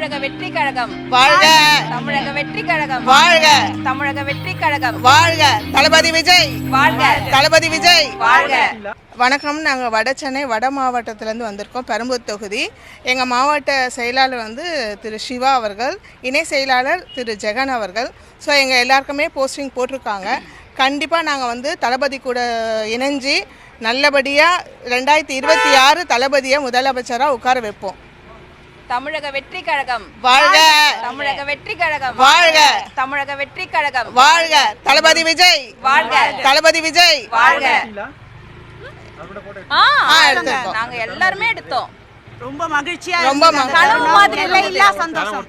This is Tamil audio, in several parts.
தமிழக வெற்றி கழகம். வாழ்க. தமிழக வெற்றி கழகம். வாழ்க. தமிழக வெற்றி கழகம். வாழ்க. தளபதி விஜய். வாழ்க. தளபதி விஜய். வாழ்க. வணக்கம். நாங்கள் வட சென்னை வட மாவட்டத்திலேருந்து வந்திருக்கோம் பெரம்பூர் தொகுதி. எங்கள் மாவட்ட செயலாளர் வந்து திரு சிவா அவர்கள் இணை செயலாளர் திரு ஜெகன் அவர்கள். ஸோ எங்கள் எல்லாருக்குமே போஸ்டிங் போட்டிருக்காங்க. கண்டிப்பாக நாங்கள் வந்து தளபதி கூட இணைஞ்சு நல்லபடியாக ரெண்டாயிரத்தி இருபத்தி ஆறு தளபதியை முதலமைச்சராக உட்கார வைப்போம். தமிழக வெற்றி கழகம். வாழ்க. தமிழக வெற்றி கழகம். வாழ்க. தமிழக வெற்றி கழகம். வாழ்க. தளபதி விஜய். வாழ்க. தளபதி விஜய். வாழ்க. ஆ ஆ, எடுத்திருக்கோம். நாங்க எல்லாருமே எடுத்தோம். ரொம்ப மகிழ்ச்சியா ரொம்ப எல்லையில்லா. சந்தோஷம்.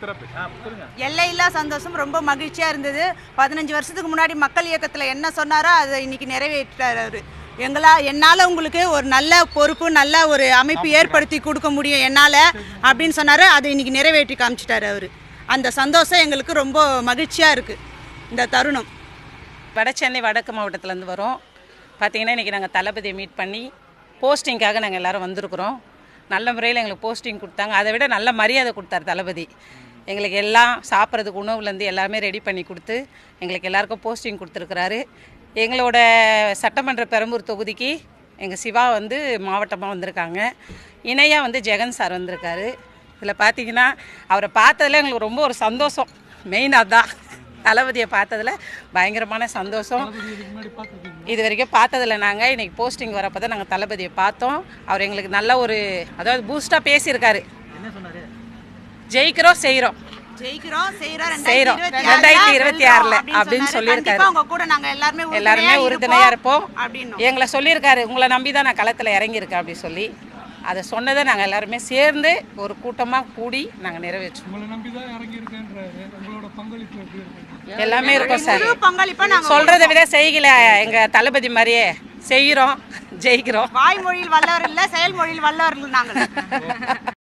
எல்லையில்லா சந்தோஷம். ரொம்ப மகிழ்ச்சியா இருந்தது. பதினஞ்சு வருஷத்துக்கு முன்னாடி மக்கள் இயக்கத்துல என்ன சொன்னாரோ அதை இன்னைக்கு நிறைவேற்றாரு அவரு. எங்களா என்னால உங்களுக்கு ஒரு நல்ல பொறுப்பு நல்ல ஒரு அமைப்பு ஏற்படுத்தி கொடுக்க முடியும் என்னால அப்படின்னு சொன்னாரு. அதை இன்னைக்கு நிறைவேற்றி காமிச்சிட்டாரு அவரு. அந்த சந்தோஷம் எங்களுக்கு ரொம்ப மகிழ்ச்சியா இருக்கு. இந்த தருணம். வட சென்னை வடக்கு மாவட்டத்துலேருந்து வரோம். பார்த்தீங்கன்னா இன்றைக்கி நாங்கள் தளபதியை மீட் பண்ணி போஸ்டிங்காக நாங்கள் எல்லாரும் வந்திருக்கிறோம். நல்ல முறையில் எங்களுக்கு போஸ்டிங் கொடுத்தாங்க. அதை விட நல்ல மரியாதை கொடுத்தாரு தளபதி. எங்களுக்கு எல்லாம் சாப்பிட்றதுக்கு உணவுலேருந்து எல்லாமே ரெடி பண்ணி கொடுத்து எங்களுக்கு எல்லாருக்கும் போஸ்டிங் கொடுத்துருக்குறாரு. எங்களோட சட்டமன்ற பெரம்பூர் தொகுதிக்கு எங்கள் சிவா வந்து மாவட்டமாக வந்திருக்காங்க. இணையாக வந்து ஜெகன் சார் வந்திருக்காரு. இதில் பார்த்தீங்கன்னா அவரை பார்த்ததுல எங்களுக்கு ரொம்ப ஒரு சந்தோஷம். மெயின் அதான். தளபதியை பார்த்ததுல பயங்கரமான சந்தோஷம். இது வரைக்கும் பார்த்ததில்ல நாங்கள் இன்னைக்கு போஸ்டிங் வரப்போ தான் நாங்கள் தளபதியை பார்த்தோம். அவர் எங்களுக்கு நல்ல ஒரு அதாவது பூஸ்டாக பேசியிருக்காரு. ஜெயிக்கிறோம் செய்கிறோம் ஜெயிக்கிறோம் செய்யறோம். ரெண்டாயிரத்தி இருபத்தி 2026 ஆறுல அப்படின்னு சொல்லியிருக்காரு. உங்க கூட நாங்க எல்லாருமே எல்லாருமே உறுதுணையாக இருப்போம். அப்படின்னு. எங்களை சொல்லியிருக்காரு உங்களை நம்பி தான் நான் களத்தில் இறங்கியிருக்கேன் அப்படி சொல்லி. அதை சொன்னதை நாங்கள் எல்லாருமே சேர்ந்து ஒரு கூட்டமாக கூடி நாங்கள் இருக்கு? எல்லாமே இருக்கும் சார். முழு பங்களிப்பா நாங்க சொல்கிறத விட செய்கல எங்கள் தளபதி மாதிரியே செய்கிறோம் ஜெயிக்கிறோம். வாய்மொழியில் வல்லவர் இல்ல செயல்மொழியில் வல்லவர்கள் நாங்கள்.